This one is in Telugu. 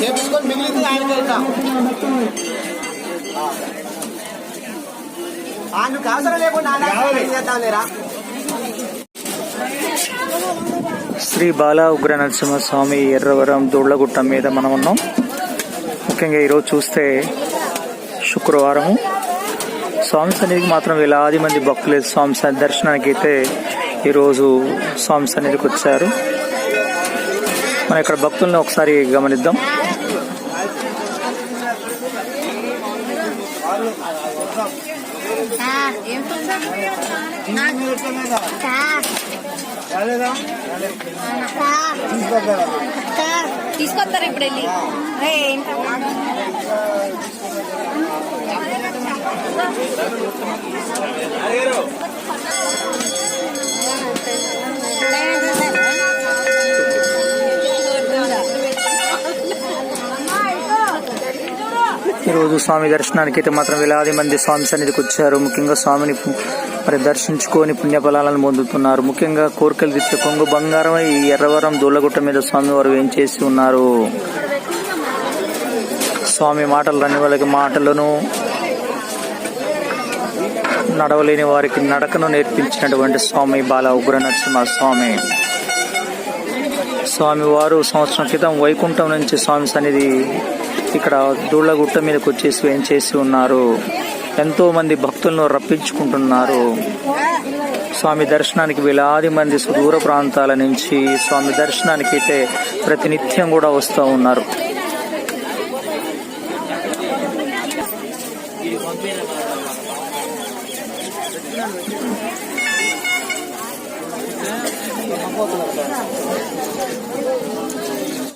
చేపించుకొని మిగిలింది ఆయనకి వెళ్తాం ఆయనకు అవసరం లేకుండా ఆయన చేద్దాం లేరా? శ్రీ బాల ఉగ్ర నరసింహస్వామి ఎర్రవరం దూళ్ళగుట్ట మీద మనం ఉన్నాం. ముఖ్యంగా ఈరోజు చూస్తే శుక్రవారము. స్వామి సన్నిధికి మాత్రం వేలాది మంది భక్తులు స్వామి సన్నిధి దర్శనానికి అయితే ఈరోజు స్వామి సన్నిధికి వచ్చారు. మనం ఇక్కడ భక్తులను ఒకసారి గమనిద్దాం. తీసుకొస్తారు ఇప్పుడు వెళ్ళి? ఈరోజు స్వామి దర్శనానికి అయితే మాత్రం వేలాది మంది స్వామి సన్నిధికి వచ్చారు. ముఖ్యంగా స్వామిని మరి దర్శించుకొని పుణ్యఫలాలను పొందుతున్నారు. ముఖ్యంగా కోరికలు తెచ్చే కొంగు బంగారం ఈ ఎర్రవరం దూళ్ళగుట్ట మీద స్వామి వారు ఏం చేసి ఉన్నారు? స్వామి మాటలు రాని వాళ్ళకి మాటలను నడవలేని వారికి నడకను నేర్పించినటువంటి స్వామి బాల ఉగ్ర నరసింహ స్వామి స్వామివారు సంవత్సరం క్రితం వైకుంఠం నుంచి స్వామి సన్నిధి ఇక్కడ దూళ్ళగుట్ట మీదకి వచ్చేసి వేయించేసి ఉన్నారు? ఎంతో మంది భక్తులను రప్పించుకుంటున్నారు. స్వామి దర్శనానికి వేలాది మంది సుదూర ప్రాంతాల నుంచి స్వామి దర్శనానికి అయితే ప్రతినిత్యం కూడా వస్తూ ఉన్నారు.